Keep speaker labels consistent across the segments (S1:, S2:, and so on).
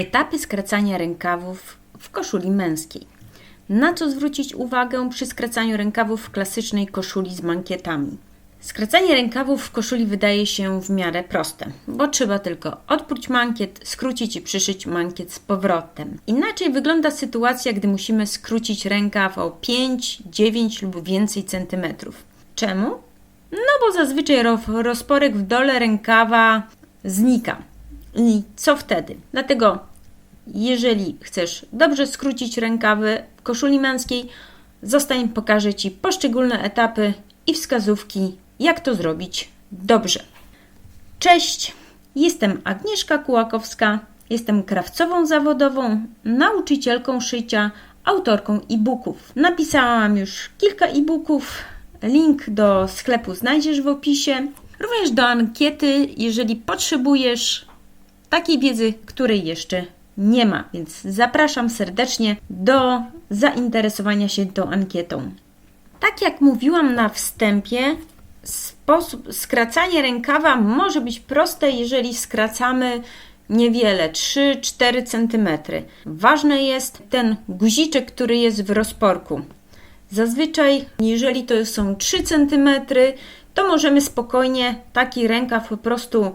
S1: Etapy skracania rękawów w koszuli męskiej. Na co zwrócić uwagę przy skracaniu rękawów w klasycznej koszuli z mankietami? Skracanie rękawów w koszuli wydaje się w miarę proste, bo trzeba tylko odpróć mankiet, skrócić i przyszyć mankiet z powrotem. Inaczej wygląda sytuacja, gdy musimy skrócić rękaw o 5, 9 lub więcej centymetrów. Czemu? No bo zazwyczaj ro- rozporek w dole rękawa znika. I co wtedy? Dlatego jeżeli chcesz dobrze skrócić rękawy koszuli męskiej, zostań, pokażę Ci poszczególne etapy i wskazówki, jak to zrobić dobrze. Cześć, jestem Agnieszka Kułakowska, jestem krawcową zawodową, nauczycielką szycia, autorką e-booków. Napisałam już kilka e-booków, link do sklepu znajdziesz w opisie, również do ankiety, jeżeli potrzebujesz takiej wiedzy, której jeszcze nie ma, więc zapraszam serdecznie do zainteresowania się tą ankietą. Tak jak mówiłam na wstępie, sposób skracanie rękawa może być proste, jeżeli skracamy niewiele 3-4 cm. Ważny jest ten guziczek, który jest w rozporku. Zazwyczaj, jeżeli to są 3 cm, to możemy spokojnie taki rękaw po prostu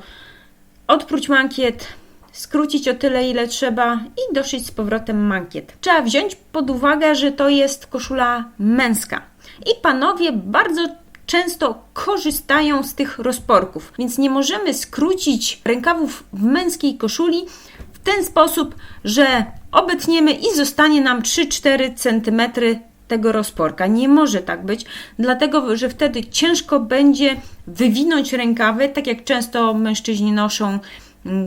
S1: odpróć mankiet, skrócić o tyle, ile trzeba i doszyć z powrotem mankiet. Trzeba wziąć pod uwagę, że to jest koszula męska. I panowie bardzo często korzystają z tych rozporków, więc nie możemy skrócić rękawów w męskiej koszuli w ten sposób, że obetniemy i zostanie nam 3-4 cm tego rozporka. Nie może tak być, dlatego że wtedy ciężko będzie wywinąć rękawy, tak jak często mężczyźni noszą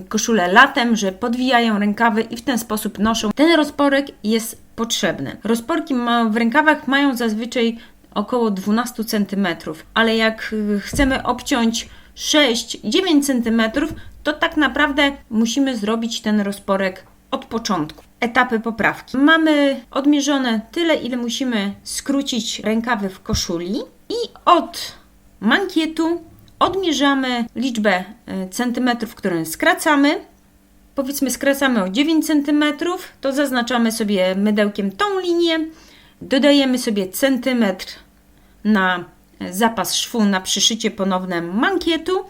S1: koszulę latem, że podwijają rękawy i w ten sposób noszą. Ten rozporek jest potrzebny. Rozporki w rękawach mają zazwyczaj około 12 cm, ale jak y, chcemy obciąć 6-9 cm, to tak naprawdę musimy zrobić ten rozporek od początku. Etapy poprawki. Mamy odmierzone tyle, ile musimy skrócić rękawy w koszuli i od mankietu odmierzamy liczbę y, centymetrów, które skracamy. Powiedzmy, skracamy o 9 cm, to zaznaczamy sobie mydełkiem tą linię, dodajemy sobie centymetr na zapas szwu na przyszycie ponowne mankietu.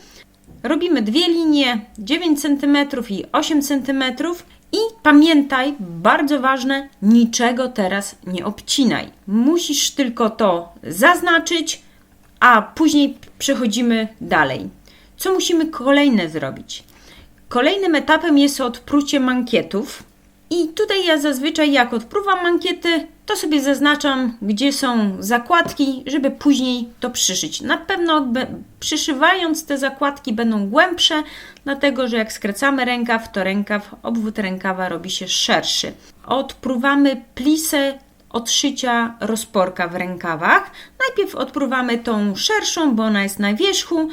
S1: Robimy dwie linie 9 cm i 8 cm i pamiętaj, bardzo ważne, niczego teraz nie obcinaj. Musisz tylko to zaznaczyć, a później przechodzimy dalej. Co musimy kolejne zrobić? Kolejnym etapem jest odprucie mankietów. I tutaj ja zazwyczaj jak odpruwam mankiety, to sobie zaznaczam, gdzie są zakładki, żeby później to przyszyć. Na pewno przyszywając te zakładki będą głębsze, dlatego że jak skracamy rękaw, to rękaw, obwód rękawa robi się szerszy. Odpruwamy plisę odszycia rozporka w rękawach. Najpierw odpruwamy tą szerszą, bo ona jest na wierzchu.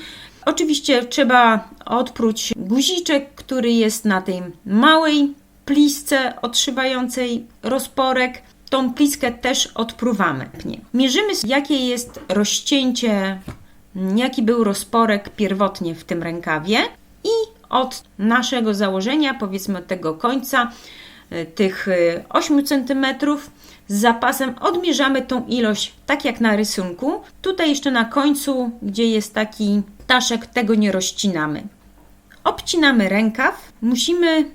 S1: Oczywiście trzeba odpróć guziczek, który jest na tej małej plisce odszywającej rozporek. Tą pliskę też odpruwamy. Mierzymy, jakie jest rozcięcie, jaki był rozporek pierwotnie w tym rękawie i od naszego założenia, powiedzmy od tego końca, y, tych 8 y, cm z zapasem odmierzamy tą ilość tak jak na rysunku. Tutaj jeszcze na końcu, gdzie jest taki ptaszek, tego nie rozcinamy. Obcinamy rękaw. Musimy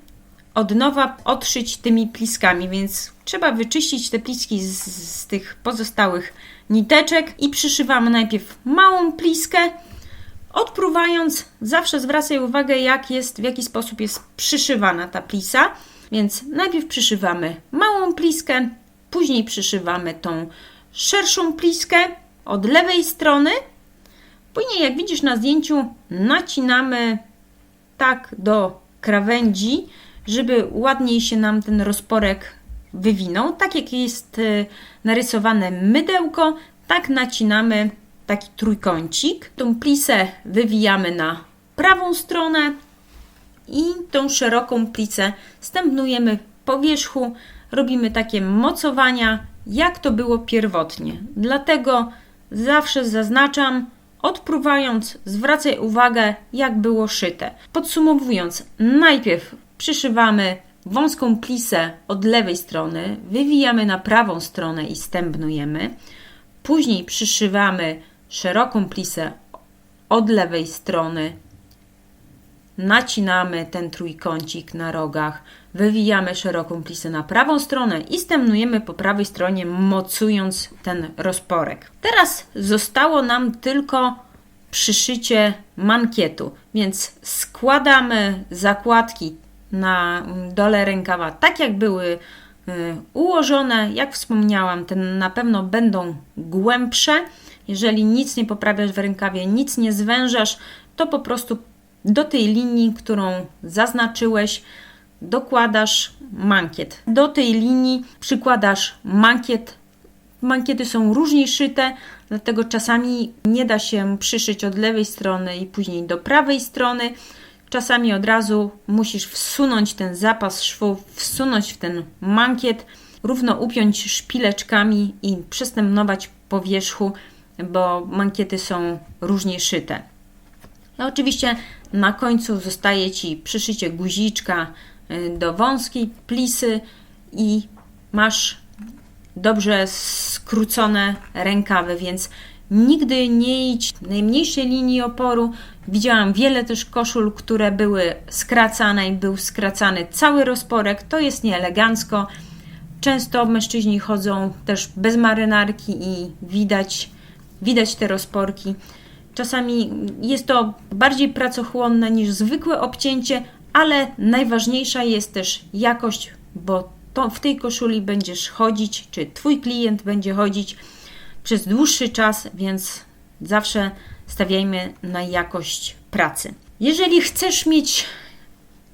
S1: od nowa odszyć tymi pliskami, więc trzeba wyczyścić te pliski z, z tych pozostałych niteczek i przyszywamy najpierw małą pliskę. Odpruwając, zawsze zwracaj uwagę, jak jest, w jaki sposób jest przyszywana ta plisa. Więc najpierw przyszywamy małą pliskę, później przyszywamy tą szerszą pliskę od lewej strony. Później, jak widzisz na zdjęciu, nacinamy tak do krawędzi, żeby ładniej się nam ten rozporek wywinął. Tak jak jest e, narysowane mydełko, tak nacinamy taki trójkącik. Tą plisę wywijamy na prawą stronę i tą szeroką plisę stępnujemy po wierzchu. Robimy takie mocowania, jak to było pierwotnie. Dlatego zawsze zaznaczam, odpruwając, zwracaj uwagę, jak było szyte. Podsumowując, najpierw przyszywamy wąską plisę od lewej strony, wywijamy na prawą stronę i stębnujemy. Później przyszywamy szeroką plisę od lewej strony, nacinamy ten trójkącik na rogach, wywijamy szeroką plisę na prawą stronę i stemnujemy po prawej stronie, mocując ten rozporek. Teraz zostało nam tylko przyszycie mankietu, więc składamy zakładki na dole rękawa tak jak były y, ułożone. Jak wspomniałam, te na pewno będą głębsze. Jeżeli nic nie poprawiasz w rękawie, nic nie zwężasz, to po prostu do tej linii, którą zaznaczyłeś, dokładasz mankiet. Do tej linii przykładasz mankiet. Mankiety są różnie szyte, dlatego czasami nie da się przyszyć od lewej strony i później do prawej strony. Czasami od razu musisz wsunąć ten zapas szwów, wsunąć w ten mankiet, równo upiąć szpileczkami i przystępnować po wierzchu, bo mankiety są różnie szyte. No oczywiście na końcu zostaje Ci przyszycie guziczka y, do wąskiej plisy i masz dobrze skrócone rękawy, więc nigdy nie idź najmniejszej linii oporu. Widziałam wiele też koszul, które były skracane i był skracany cały rozporek. To jest nieelegancko. Często mężczyźni chodzą też bez marynarki i widać, widać te rozporki. Czasami jest to bardziej pracochłonne niż zwykłe obcięcie, ale najważniejsza jest też jakość, bo to w tej koszuli będziesz chodzić, czy Twój klient będzie chodzić przez dłuższy czas, więc zawsze stawiajmy na jakość pracy. Jeżeli chcesz mieć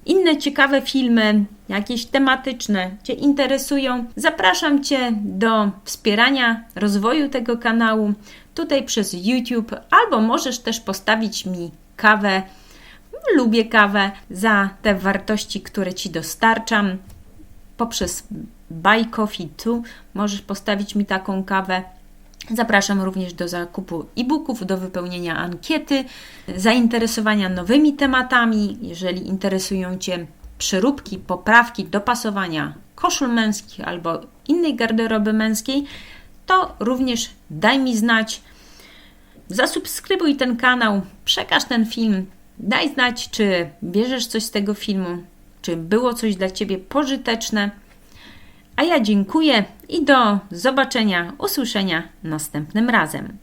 S1: inne ciekawe filmy, jakieś tematyczne Cię interesują, zapraszam Cię do wspierania rozwoju tego kanału tutaj przez YouTube, albo możesz też postawić mi kawę. Lubię kawę za te wartości, które Ci dostarczam. Poprzez Buy Coffee 2 możesz postawić mi taką kawę. Zapraszam również do zakupu e-booków, do wypełnienia ankiety, zainteresowania nowymi tematami. Jeżeli interesują Cię przeróbki, poprawki, dopasowania koszul męskich albo innej garderoby męskiej, to również daj mi znać. Zasubskrybuj ten kanał, przekaż ten film, daj znać, czy bierzesz coś z tego filmu, czy było coś dla Ciebie pożyteczne. A ja dziękuję i do zobaczenia, usłyszenia następnym razem.